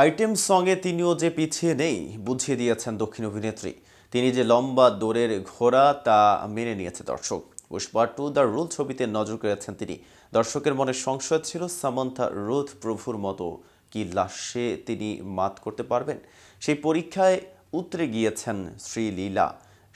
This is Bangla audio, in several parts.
আইটেম সঙ্গে তিনিও যে পিছিয়ে নেই, বুঝিয়ে দিয়েছেন দক্ষিণ অভিনেত্রী। তিনি যে লম্বা দৌড়ের ঘোড়া, তা মেনে নিয়েছে দর্শক। পুষ্পা টু দ্য রুল ছবিতে নজর কেড়েছেন তিনি। দর্শকের মনে সংশয় ছিল, সামন্থা রুথ প্রভুর মতো কি লাশে তিনি মাত করতে পারবেন? সেই পরীক্ষায় উতরে গিয়েছেন শ্রীলীলা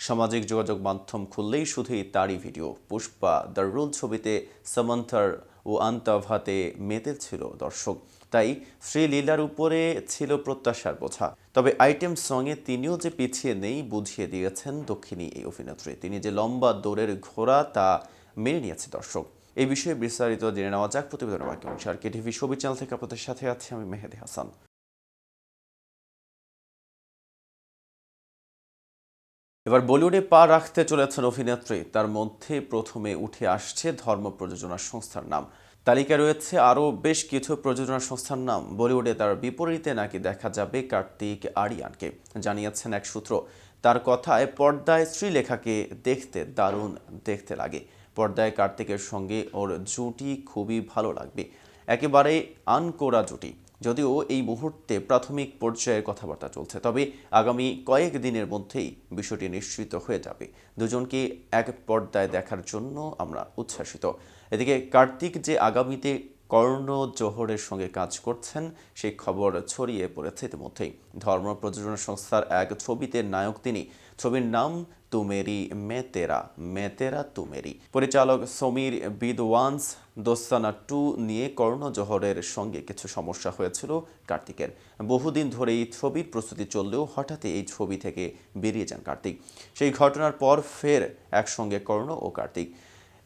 সামাজিক যোগাযোগ মাধ্যম খুললেই শুধুই তারই ভিডিও। পুষ্পা দ্য রুল ছবিতে সামন্থার ও আন্তাভাতে মেতেছিল দর্শক। তাই শ্রীলীলার উপরে ছিল প্রত্যাশার বোঝা। তবে আইটেম সঙ্গে তিনিও যে পিছিয়ে নেই বুঝিয়ে দিয়েছেন দক্ষিণী এই অভিনেত্রী। তিনি যে লম্বা দৌড়ের ঘোড়া তা মেনে নিয়েছে দর্শক। এই বিষয়ে বিস্তারিত জেনে নেওয়া যাক প্রতিবেদনের বাক্য অংশ। আর কে টিভি ছবি চ্যানেল থেকে আপনাদের সাথে আছি আমি মেহেদি হাসান। এবার বলিউডে পা রাখতে চলেছেন অভিনেত্রী। তার মধ্যে প্রথমে উঠে আসছে ধর্ম প্রযোজনা সংস্থার নাম। তালিকায় রয়েছে আরও বেশ কিছু প্রযোজনা সংস্থার নাম। বলিউডে তার বিপরীতে নাকি দেখা যাবে কার্তিক আরিয়ানকে, জানিয়েছেন এক সূত্র। তার কথায় পর্দায় শ্রীলেখাকে দেখতে দারুণ দেখতে লাগে। পর্দায় কার্তিকের সঙ্গে ওর জুটি খুবই ভালো লাগবে। একেবারে আনকোরা জুটি। যদিও এই মুহূর্তে প্রাথমিক পর্যায়ের কথাবার্তা চলছে, তবে আগামী কয়েক দিনের মধ্যেই বিষয়টি নিশ্চিত হয়ে যাবে। দুজনকে এক পর্দায় দেখার জন্য আমরা উচ্ছ্বাসিত। এদিকে কার্তিক যে আগামীতে কর্ণ জোহরের সঙ্গে কাজ করছেন, সেই খবর ছড়িয়ে পড়েছে ইতিমধ্যেই। ধর্ম প্রযোজনা সংস্থার এক ছবিতে নায়ক তিনি। ছবির নাম তুমেরি মেতেরা মেতেরা তুমেরি। পরিচালক সমীর বিদওয়ান্স দোস্তানা টু নিয়ে কর্ণ জোহরের সঙ্গে কিছু সমস্যা হয়েছিল কার্তিকের। বহুদিন ধরে এই ছবির প্রস্তুতি চললেও হঠাৎই এই ছবি থেকে বেরিয়ে যান কার্তিক। সেই ঘটনার পর ফের একসঙ্গে কর্ণ ও কার্তিক।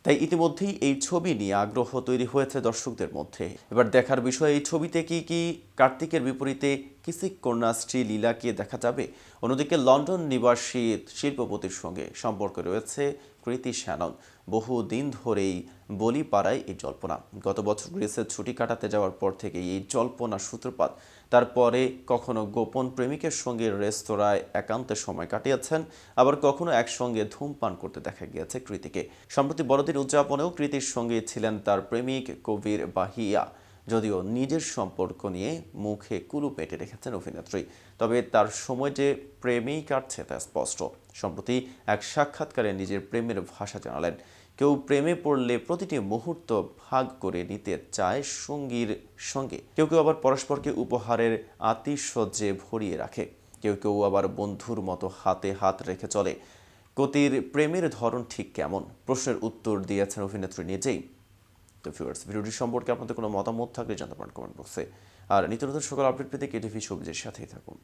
তাই ইতিমধ্যেই এই ছবি নিয়ে আগ্রহ তৈরি হয়েছে দর্শকদের মধ্যে। এবার দেখার বিষয়, এই ছবিতে কি কি কার্তিকের বিপরীতে কিসিক কন্যা শ্রী লীলাকে দেখা যাবে। অন্যদিকে লন্ডন নিবাসী শিল্পপতির সঙ্গে সম্পর্ক রয়েছে কৃতি শ্যানন। বহুদিন ধরেই বলিপাড়ায় এই জল্পনা। গত বছর গ্রিসের ছুটি কাটাতে যাওয়ার পর থেকে এই জল্পনা সূত্রপাত। তারপরে কখনো গোপন প্রেমিকের সঙ্গে রেস্তোরাঁয় একান্তে সময় কাটিয়েছেন, আবার কখনো একসঙ্গে ধূমপান করতে দেখা গিয়েছে কৃতিকে। সম্প্রতি বড়দিন উদযাপনেও কৃতির সঙ্গে ছিলেন তার প্রেমিক কবির বাহিয়া। যদিও নিজের সম্পর্ক নিয়ে মুখে কুলু পেটে রেখেছেন অভিনেত্রী। তবে তার সময় যে প্রেমেই কাটছে তা স্পষ্ট। সম্প্রতি এক সাক্ষাৎকারে নিজের প্রেমের ভাষা জানালেন। কেউ প্রেমে পড়লে প্রতিটি মুহূর্ত ভাগ করে নিতে চায় সঙ্গীর সঙ্গে। কেউ কেউ আবার পরস্পরকে উপহারের আতিশয্যে ভরিয়ে রাখে। কেউ কেউ আবার বন্ধুর মতো হাতে হাত রেখে চলে। কতির প্রেমের ধরন ঠিক কেমন? প্রশ্নের উত্তর দিয়েছেন অভিনেত্রী নিজেই। তো ভিউয়ার্স ভিডিওটি সম্পর্কে আপনাদের কোনো মতামত থাকলে জানতে পারেন কমেন্ট বক্সে আর নিত্য নতুন সকল আপডেট পেতে কেটিভি সবুজের সাথেই থাকুন।